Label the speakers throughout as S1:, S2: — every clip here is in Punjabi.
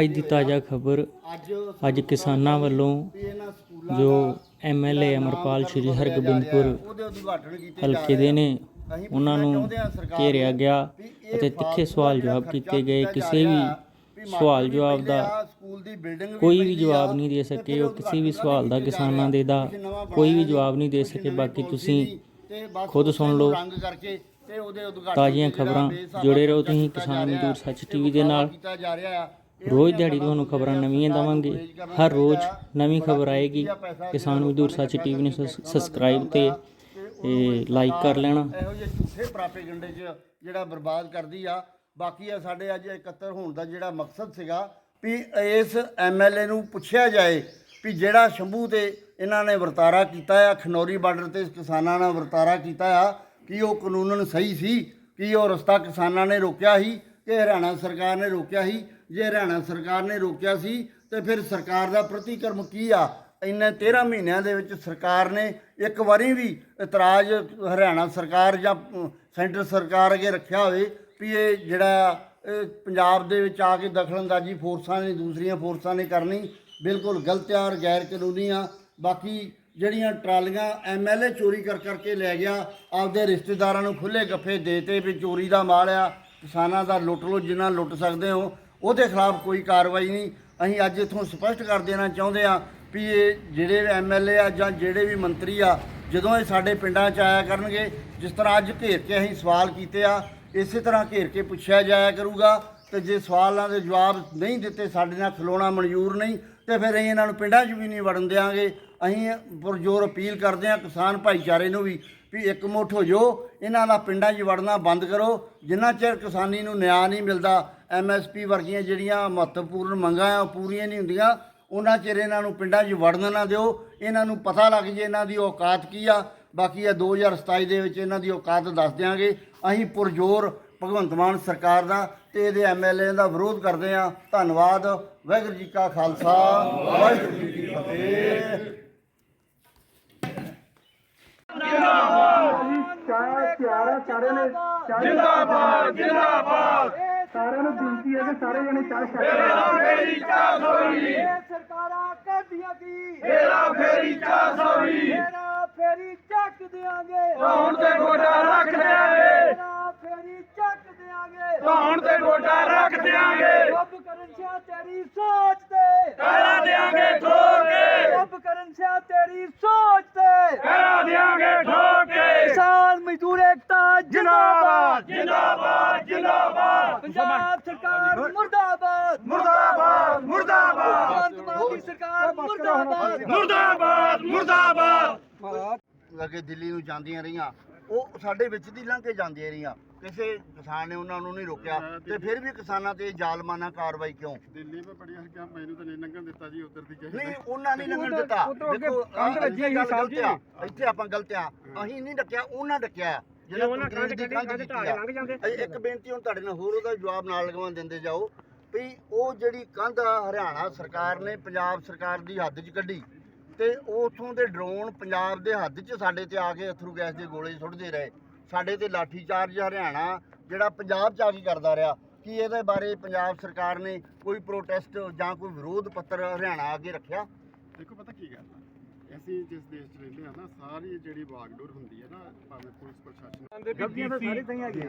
S1: ਅੱਜ ਦੀ ਤਾਜ਼ਾ ਖਬਰ
S2: ਅੱਜ
S1: ਕਿਸਾਨਾਂ ਵੱਲੋਂ
S2: ਵੀ ਇਹਨਾਂ ਸਕੂਲਾਂ
S1: ਜੋ ਐਮਐਲਏ ਅਮਰਪਾਲ ਸ਼੍ਰੀ ਹਰਗੋਬਿੰਦਪੁਰ ਹਲਕੇ ਦੇ ਨੇ, ਉਹਨਾਂ ਨੂੰ ਘੇਰਿਆ ਗਿਆ ਅਤੇ ਤਿੱਖੇ ਸਵਾਲ ਜਵਾਬ ਕੀਤੇ ਗਏ। ਕਿਸੇ ਵੀ ਸਵਾਲ ਜਵਾਬ ਦਾ ਕੋਈ ਵੀ ਜਵਾਬ ਨਹੀਂ ਦੇ ਸਕੇ। ਉਹ ਕਿਸੇ ਵੀ ਸਵਾਲ ਦਾ ਕਿਸਾਨਾਂ ਦੇ ਦਾ ਕੋਈ ਵੀ ਜਵਾਬ ਨਹੀਂ ਦੇ ਸਕੇ। ਬਾਕੀ ਤੁਸੀਂ ਖੁਦ ਸੁਣ ਲਓ। ਤਾਜ਼ੀਆਂ ਖਬਰਾਂ ਜੁੜੇ ਰਹੋ ਤੁਸੀਂ ਕਿਸਾਨ ਮਜ਼ਦੂਰ ਸੱਚ
S2: ਤੇ
S1: ਟੀਵੀ ਦੇ ਨਾਲ। ਰੋਜ਼ ਦਿਹਾੜੀ ਤੁਹਾਨੂੰ ਖਬਰਾਂ ਨਵੀਆਂ
S2: ਸਰਕਾਰ
S1: ਦਵਾਂਗੇ। ਹਰ ਰੋਜ਼ ਨਵੀਂ ਖਬਰ ਆਏਗੀ। ਕਿਸਾਨ ਮਜ਼ਦੂਰ ਸੱਚ
S2: ਨੇ
S1: ਟੀਵੀ ਨੂੰ ਸਬਸਕ੍ਰਾਈਬ ਤੇ ਲਾਈਕ ਕਰ ਲੈਣਾ।
S2: ਇਹੋ ਜਿਹੇ ਝੂਠੇ ਪ੍ਰਾਪੇਗੰਡੇ 'ਚ ਜਿਹੜਾ ਬਰਬਾਦ ਕਰਦੀ ਆ। ਬਾਕੀ ਆ ਸਾਡੇ ਅੱਜ ਇਕੱਤਰ ਹੋਣ ਦਾ ਜਿਹੜਾ ਮਕਸਦ ਸੀਗਾ ਵੀ ਇਸ ਐਮਐਲਏ ਨੂੰ ਪੁੱਛਿਆ ਜਾਏ ਵੀ ਜਿਹੜਾ ਸ਼ੰਭੂ ਤੇ ਇਹਨਾਂ ਨੇ ਵਰਤਾਰਾ ਕੀਤਾ ਆ, ਖਨੌਰੀ ਬਾਰਡਰ ਤੇ ਕਿਸਾਨਾਂ ਨਾਲ ਵਰਤਾਰਾ ਕੀਤਾ ਆ, ਕਿ ਉਹ ਕਾਨੂੰਨਨ ਸਹੀ ਸੀ, ਕਿ ਉਹ ਰਸਤਾ ਕਿਸਾਨਾਂ ਨੇ ਰੋਕਿਆ ਸੀ, ਕਿ ਹਰਿਆਣਾ ਸਰਕਾਰ ਨੇ ਰੋਕਿਆ ਸੀ। ਜੇ ਹਰਿਆਣਾ ਸਰਕਾਰ ਨੇ ਰੋਕਿਆ ਸੀ, ਤੇ ਫਿਰ ਸਰਕਾਰ ਦਾ ਪ੍ਰਤੀਕਰਮ ਕੀ ਆ? ਇੰਨੇ 13 ਮਹੀਨਿਆਂ ਦੇ ਵਿੱਚ ਸਰਕਾਰ ਨੇ ਇੱਕ ਵਾਰੀ ਵੀ ਇਤਰਾਜ਼ ਹਰਿਆਣਾ ਸਰਕਾਰ ਜਾਂ ਸੈਂਟਰ ਸਰਕਾਰ ਅੱਗੇ ਰੱਖਿਆ ਹੋਵੇ ਵੀ ਇਹ ਜਿਹੜਾ, ਇਹ ਪੰਜਾਬ ਦੇ ਵਿੱਚ ਆ ਕੇ ਦਖਲਅੰਦਾਜ਼ੀ ਫੋਰਸਾਂ ਨੇ, ਦੂਸਰੀਆਂ ਫੋਰਸਾਂ ਨੇ ਕਰਨੀ, ਬਿਲਕੁਲ ਗਲਤ ਆ ਔਰ ਗੈਰ ਕਾਨੂੰਨੀ ਆ। ਬਾਕੀ ਜਿਹੜੀਆਂ ਟਰਾਲੀਆਂ ਐਮਐਲਏ ਚੋਰੀ ਕਰ ਕਰਕੇ ਲੈ ਗਿਆ, ਆਪਦੇ ਰਿਸ਼ਤੇਦਾਰਾਂ ਨੂੰ ਖੁੱਲੇ ਗੱਫੇ ਦੇਤੇ ਵੀ ਚੋਰੀ ਦਾ ਮਾਲ ਆ, ਕਿਸਾਨਾਂ ਦਾ ਲੁੱਟ ਲੋ, ਜਿੰਨਾ ਲੁੱਟ ਸਕਦੇ ਹੋ ਉਹਦੇ ਖਿਲਾਫ ਕੋਈ ਕਾਰਵਾਈ ਨਹੀਂ। ਅਸੀਂ ਅੱਜ ਇਥੋਂ ਸਪਸ਼ਟ ਕਰ ਦੇਣਾ ਚਾਹੁੰਦੇ ਆ ਵੀ ਇਹ ਜਿਹੜੇ ਐਮਐਲਏ ਆ ਜਾਂ ਜਿਹੜੇ ਵੀ ਮੰਤਰੀ ਆ, ਜਦੋਂ ਇਹ ਸਾਡੇ ਪਿੰਡਾਂ 'ਚ ਆਇਆ ਕਰਨਗੇ, ਜਿਸ ਤਰ੍ਹਾਂ ਅੱਜ ਘੇਰ ਕੇ ਅਸੀਂ ਸਵਾਲ ਕੀਤੇ ਆ, ਇਸੇ ਤਰ੍ਹਾਂ ਘੇਰ ਕੇ ਪੁੱਛਿਆ ਜਾਇਆ ਕਰੂਗਾ ਤੇ ਜੇ ਸਵਾਲਾਂ ਦੇ ਜਵਾਬ ਨਹੀਂ ਦਿੱਤੇ, ਸਾਡੇ ਨਾਲ ਖਲੋਣਾ ਮਨਜ਼ੂਰ ਨਹੀਂ, ਤੇ ਫਿਰ ਅਸੀਂ ਇਹਨਾਂ ਨੂੰ ਪਿੰਡਾਂ 'ਚ ਵੀ ਨਹੀਂ ਵੜਨ ਦਿਆਂਗੇ। ਅਸੀਂ ਪੁਰਜੋਰ ਅਪੀਲ ਕਰਦੇ ਹਾਂ ਕਿਸਾਨ ਭਾਈਚਾਰੇ ਨੂੰ ਵੀ ਵੀ ਇੱਕ ਮੁੱਠ ਹੋ ਜਾਓ, ਇਹਨਾਂ ਦਾ ਪਿੰਡਾਂ 'ਚ ਵੜਨਾ ਬੰਦ ਕਰੋ। ਜਿੰਨਾ ਚਿਰ ਕਿਸਾਨੀ ਨੂੰ ਨਿਆਂ ਨਹੀਂ ਮਿਲਦਾ ਐਮਐਸਪੀ ਵਰਗੀਆਂ ਜਿਹੜੀਆਂ ਮਹੱਤਵਪੂਰਨ ਮੰਗਾਂ ਆ, ਉਹ ਪੂਰੀਆਂ ਨਹੀਂ ਹੁੰਦੀਆਂ, ਉਹਨਾਂ ਚਿਰ ਇਹਨਾਂ ਨੂੰ ਪਿੰਡਾਂ 'ਚ ਵੜਨ ਨਾ ਦਿਓ। ਇਹਨਾਂ ਨੂੰ ਪਤਾ ਲੱਗ ਜੇ ਇਹਨਾਂ ਦੀ ਔਕਾਤ ਕੀ ਆ। ਬਾਕੀ ਇਹ 2027 ਦੇ ਵਿੱਚ ਇਹਨਾਂ ਦੀ ਔਕਾਤ ਦੱਸ ਦਿਆਂਗੇ। ਅਸੀਂ ਪੁਰਜੋਰ ਭਗਵੰਤ ਮਾਨ ਸਰਕਾਰ ਦਾ ਤੇ ਇਹਦੇ ਐਮਐਲਏ ਦਾ ਵਿਰੋਧ ਕਰਦੇ ਹਾਂ। ਧੰਨਵਾਦ। ਵਾਹਿਗੁਰੂ ਜੀ ਕਾ ਖਾਲਸਾ। ਵਾਹਿਗੁਰੂ ਜੀ ਕੀ ਫਤਿਹ।
S3: ਜਿੰਦਾਬਾਦ। ਜਿੰਦਾਬਾਦ
S4: ਸਾਰਿਆਂ ਨੂੰ ਬੇਨਤੀ ਹੈ ਕਿ ਸਾਰੇ ਜਣੇ ਚਾਹ ਛਕ
S3: ਫੇਰੀ 420
S4: ਇਹ ਸਰਕਾਰਾਂ ਕਰਦੀਆਂ ਕੀ?
S3: ਤੇਰਾ ਫੇਰੀ 420
S4: ਤੇਰਾ ਫੇਰੀ ਚੱਕ ਦਿਆਂਗੇ।
S3: ਧੌਣ ਤੇ ਗੋਡਾ ਰੱਖ ਦਿਆਂਗੇ।
S4: ਤੇਰਾ ਫੇਰੀ ਚੱਕ ਦਿਆਂਗੇ।
S3: ਧੌਣ ਤੇ ਗੋਡਾ ਰੱਖ ਦਿਆਂਗੇ।
S4: ਰੱਬ ਸਿਆ ਤੇਰੀ ਸੋਚ ਤੇ।
S3: ਕਰਾ ਦਿਆਂਗੇ ਠੋਕ ਕੇ।
S4: ਰੱਬ ਕਰਨ ਸਿਆ ਤੇਰੀ ਸੋਚ ਤੇ।
S3: ਕਰਾ ਦਿਆਂਗੇ ਠੋਕ ਕੇ।
S4: ਕਿਸਾਨ ਮਜ਼ਦੂਰ ਏਕਤਾ
S3: ਜਿੰਦਾਬਾਦ।
S4: ਜਿੰਦਾਬਾਦ
S3: ਜਿੰਦਾਬਾਦ ਜਿੰਦਾਬਾਦ।
S4: ਪੰਜਾਬ ਸਰਕਾਰ ਮੁਰਦਾਬਾਦ।
S3: ਮੁਰਦਾਬਾਦ ਮੁਰਦਾਬਾਦ।
S4: ਭਗਵੰਤ ਮਾਨ ਦੀ ਸਰਕਾਰ ਮੁਰਦਾਬਾਦ।
S3: ਮੁਰਦਾਬਾਦ ਮੁਰਦਾਬਾਦ।
S2: ਅੱਗੇ ਦਿੱਲੀ ਨੂੰ ਜਾਂਦੀਆਂ ਰਹੀਆਂ ਉਹ ਸਾਡੇ ਵਿੱਚ ਦੀ ਲੰਘ ਕੇ ਜਾਂਦੀਆਂ ਰਹੀਆਂ। ਕਿਸੇ ਕਿਸਾਨ ਨੇ ਉਹਨਾਂ ਨੂੰ ਨਹੀਂ ਰੋਕਿਆ ਤੇ ਫਿਰ ਵੀ ਕਿਸਾਨਾਂ ਤੇ ਜ਼ਾਲਮਾਨਾ ਕਾਰਵਾਈ ਕਿਉਂ?
S5: ਦਿੱਲੀ ਵਿੱਚ ਬੜੀ ਹਰਕਤਾਂ ਮੈਨੂੰ ਤਾਂ ਨਹੀਂ ਲੰਘਣ ਦਿੱਤਾ ਜੀ ਉਧਰ ਦੀ ਕਿਸੇ
S2: ਨਹੀਂ ਉਹਨਾਂ ਨੇ ਲੰਘਣ ਦਿੱਤਾ। ਦੇਖੋ ਇੱਥੇ ਗੱਲ ਗਲਤ ਆ। ਇੱਥੇ ਆਪਾਂ ਗਲਤ ਆ। ਅਸੀਂ ਨਹੀਂ ਡੱਕਿਆ ਉਹਨਾਂ ਡੱਕਿਆ ਜਿਹੜਾ ਉਹਨਾਂ ਇੱਕ ਬੇਨਤੀ ਹੁਣ ਤੁਹਾਡੇ ਨਾਲ ਹੋਰ ਉਹਦਾ ਜਵਾਬ ਨਾਲ ਲਗਵਾਉਣ ਦਿੰਦੇ ਜਾਓ। ਵੀ ਉਹ ਜਿਹੜੀ ਕੰਧ ਹਰਿਆਣਾ ਸਰਕਾਰ ਨੇ ਪੰਜਾਬ ਸਰਕਾਰ ਦੀ ਹੱਦ 'ਚ ਕੱਢੀ। ਤੇ ਉਥੋਂ ਦੇ ਡਰੋਨ ਪੰਜਾਬ ਦੇ ਹੱਦ 'ਚ ਸਾਡੇ ਤੇ ਆ ਕੇ ਅਥਰੂ ਗੈਸ ਦੇ ਗੋਲੇ ਸੁੱਟਦੇ ਰਹੇ। ਸਾਡੇ ਤੇ ਲਾਠੀ ਚਾਰਜ ਹਰਿਆਣਾ ਜਿਹੜਾ ਪੰਜਾਬ 'ਚ ਆ ਕੇ ਕਰਦਾ ਰਿਹਾ। ਕੀ ਇਹਦੇ ਬਾਰੇ ਪੰਜਾਬ ਸਰਕਾਰ ਨੇ ਕੋਈ ਪ੍ਰੋਟੈਸਟ ਜਾਂ ਕੋਈ ਵਿਰੋਧ ਪੱਤਰ ਹਰਿਆਣਾ ਅੱਗੇ ਰੱਖਿਆ?
S5: ਦੇਖੋ ਪਤਾ ਕੀ ਗੱਲ ਆ? ਅਸੀਂ ਜਿਸ ਦੇਸ਼ 'ਚ ਰਹਿੰਦੇ ਆ ਨਾ ਸਾਰੀ ਜਿਹੜੀ ਵਾਗਡੋਰ ਹੁੰਦੀ ਹੈ ਨਾ ਭਾਵੇਂ ਪੁਲਿਸ ਪ੍ਰਸ਼ਾਸਨ